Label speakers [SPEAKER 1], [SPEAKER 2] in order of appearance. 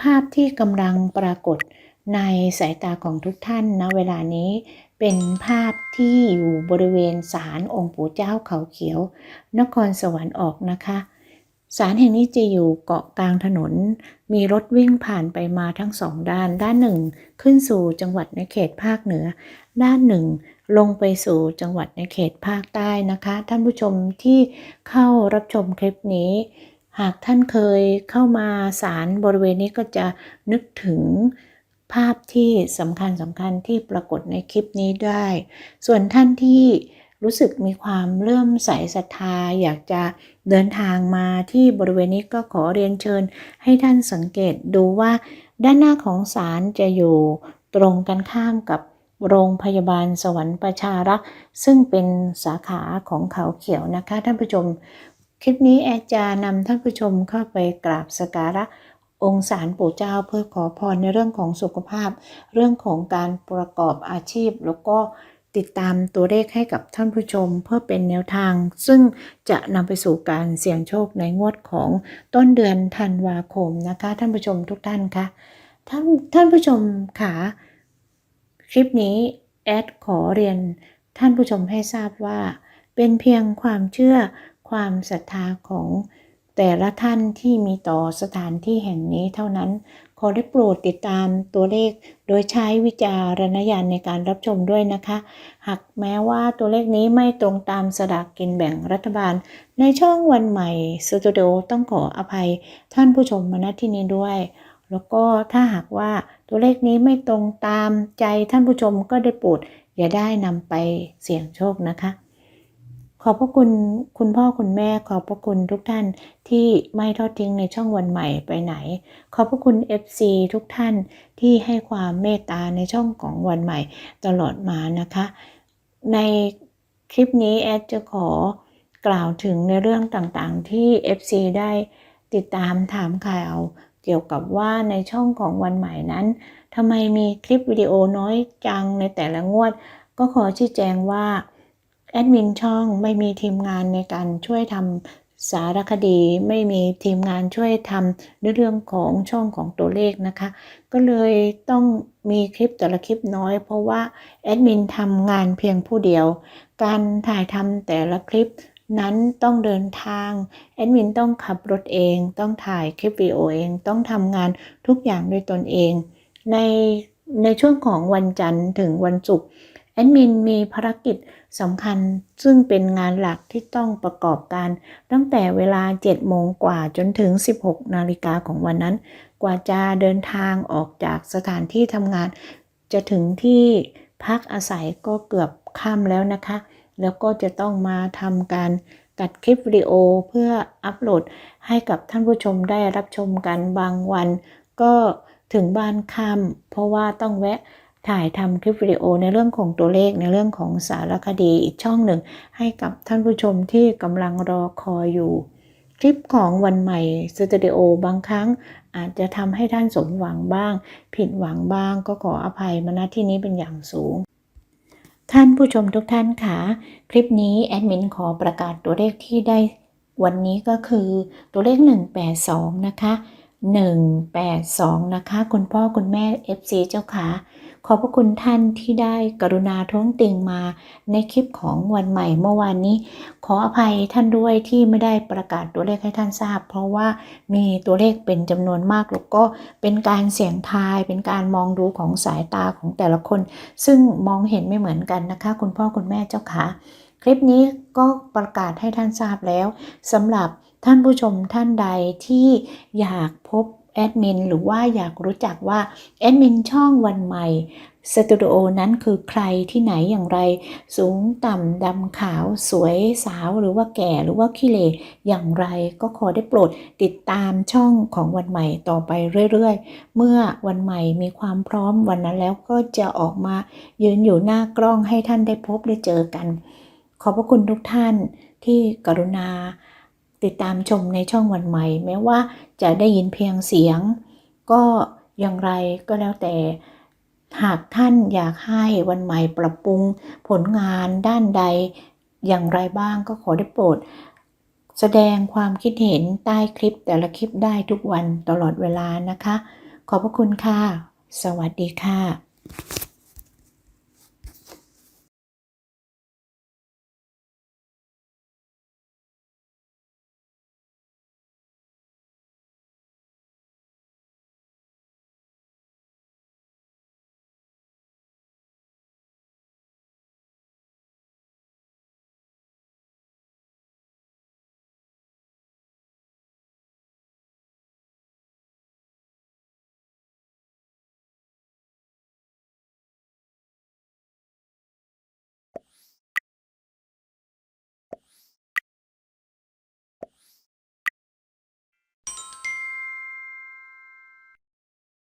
[SPEAKER 1] ภาพที่กำลังปรากฏในสายตาของทุกท่านณเวลานี้เป็นภาพที่อยู่บริเวณศาลองค์ปู่เจ้าเขาเขียว นครสวรรค์ออกนะคะศาลแห่งนี้จะอยู่เกาะกลางถนน มีรถวิ่งผ่านไปมาทั้งสองด้าน ด้านหนึ่งขึ้นสู่จังหวัดในเขตภาคเหนือ ด้านหนึ่งลงไปสู่จังหวัดในเขตภาคใต้นะคะ ท่านผู้ชมที่เข้ารับชมคลิปนี้ หากท่านเคยเข้ามาศาลบริเวณนี้ก็จะนึกถึงภาพที่สำคัญสำคัญที่ปรากฏในคลิปนี้ได้ ส่วนท่านที่รู้สึกมีความเริ่อมใสศรัทธา อยากจะเดินทางมาที่บริเวณนี้ก็ขอเรียนเชิญ ให้ท่านสังเกตดูว่าด้านหน้าของศาลจะอยู่ตรงกันข้ามกับโรงพยาบาลสวรรค์ประชารักษ์ซึ่งเป็นสาขาของเขาเขียวนะคะ ท่านผู้ชม คลิปนี้แอจะนำท่านผู้ชมเข้าไปกราบสกการะองค์สารปู่เจ้าเพื่อขอพรในเรื่องของสุขภาพ เรื่องของการประกอบอาชีพ แล้วก็ติดตามตัวเลขให้กับท่านผู้ชมเพื่อเป็นแนวทาง ซึ่งจะนำไปสู่การเสี่ยงโชคในงวดของต้นเดือนธันวาคมนะคะ ท่านผู้ชมทุกท่านคะท่านท่านผู้ชมค่ะคลิปนี้แอดขอเรียนท่านผู้ชมให้ทราบว่า เป็นเพียงความเชื่อ ความศรัทธาของแต่ละท่านที่มีต่อสถานที่แห่งนี้เท่านั้น ขอได้โปรดติดตามตัวเลข โดยใช้วิจารณญาณในการรับชมด้วยนะคะ หากแม้ว่าตัวเลขนี้ไม่ตรงตามสลากกินแบ่งรัฐบาล ในช่องวันใหม่สตูดิโอต้องขออภัยท่านผู้ชมมาณที่นี้ด้วย แล้วก็ถ้าหากว่าตัวเลขนี้ไม่ตรงตามใจท่านผู้ชมก็ได้โปรดอย่าได้นำไปเสี่ยงโชคนะคะ ขอบพระคุณคุณพ่อคุณแม่ขอบพระคุณทุกท่านที่ไม่ทอดทิ้งในช่องวันใหม่ไปไหน ขอบพระคุณ FC ทุกท่านที่ให้ความเมตตาในช่องของวันใหม่ตลอดมานะคะ ในคลิปนี้แอดจะขอกล่าวถึงในเรื่องต่างๆ ที่ FC ได้ติดตามถามข่าวเกี่ยวกับว่าในช่องของวันใหม่นั้นทำไมมีคลิปวิดีโอน้อยจังในแต่ละงวด ก็ขอชี้แจงว่า แอดมินช่องไม่มีทีมงานในการช่วยทำสารคดี ไม่มีทีมงานช่วยทำในเรื่องของช่องของตัวเลขนะคะ ก็เลยต้องมีคลิปแต่ละคลิปน้อย เพราะว่าแอดมินทำงานเพียงผู้เดียว การถ่ายทำแต่ละคลิปนั้นต้องเดินทาง แอดมินต้องขับรถเอง ต้องถ่ายคลิปวิดีโอเอง ต้องทำงานทุกอย่างด้วยตนเอง ในในช่วงของวันจันทร์ถึงวันศุกร์แอดมินมีภารกิจ สำคัญซึ่งเป็นงานหลักที่ต้องประกอบการ ตั้งแต่เวลา 7 โมงกว่าจนถึง 16 นาฬิกาของวันนั้น กว่าจะเดินทางออกจากสถานที่ทำงาน จะถึงที่พักอาศัยก็เกือบค่ำแล้วนะคะ แล้วก็จะต้องมาทำการตัดคลิปวิดีโอเพื่ออัปโหลดให้กับท่านผู้ชมได้รับชมกันบางวัน ก็ถึงบ้านค่ำเพราะว่าต้องแวะ ถ่ายทำคลิปวิดีโอในเรื่องของตัวเลขในเรื่องของสารคดีอีกช่องหนึ่ง ให้กับท่านผู้ชมที่กำลังรอคอยอยู่ คลิปของวันใหม่สตูดิโอบางครั้งอาจจะทำให้ท่านสมหวังบ้าง ผิดหวังบ้างก็ขออภัยมาณที่นี้เป็นอย่างสูง ท่านผู้ชมทุกท่านค่ะ คลิปนี้แอดมินขอประกาศตัวเลขที่ได้วันนี้ก็คือตัวเลข 182 นะคะ 182 นะคะ คุณพ่อคุณแม่ FC เจ้าค่ะ ขอบพระคุณท่านที่ได้กรุณาท้วงติงมาในคลิปของวันใหม่เมื่อวานนี้ ขออภัยท่านด้วยที่ไม่ได้ประกาศตัวเลขให้ท่านทราบ เพราะว่ามีตัวเลขเป็นจำนวนมากแล้วก็เป็นการเสี่ยงทายเป็นการมองดูของสายตาของแต่ละคน ซึ่งมองเห็นไม่เหมือนกันนะคะ คุณพ่อคุณแม่เจ้าค่ะ คลิปนี้ก็ประกาศให้ท่านทราบแล้วสำหรับ ท่านผู้ชมท่านใดที่อยากพบแอดมินหรือว่าอยากรู้จักว่าแอดมินช่องวันใหม่สตูดิโอนั้นคือใครที่ไหนอย่างไร สูงต่ำดำขาว สวยสาวหรือว่าแก่หรือว่าขี้เหร่อย่างไรก็ขอได้โปรดติดตามช่องของวันใหม่ต่อไปเรื่อยๆ เมื่อวันใหม่มีความพร้อมวันนั้นแล้วก็จะออกมายืนอยู่หน้ากล้องให้ท่านได้พบได้เจอกัน ขอบพระคุณทุกท่านที่กรุณา ติดตามชมในช่องวันใหม่ แม้ว่าจะได้ยินเพียงเสียง ก็อย่างไรก็แล้วแต่ หากท่านอยากให้วันใหม่ปรับปรุงผลงานด้านใด อย่างไรบ้างก็ขอได้โปรด แสดงความคิดเห็นใต้คลิปแต่ละคลิปได้ทุกวันตลอดเวลานะคะ ขอบพระคุณค่ะ สวัสดีค่ะ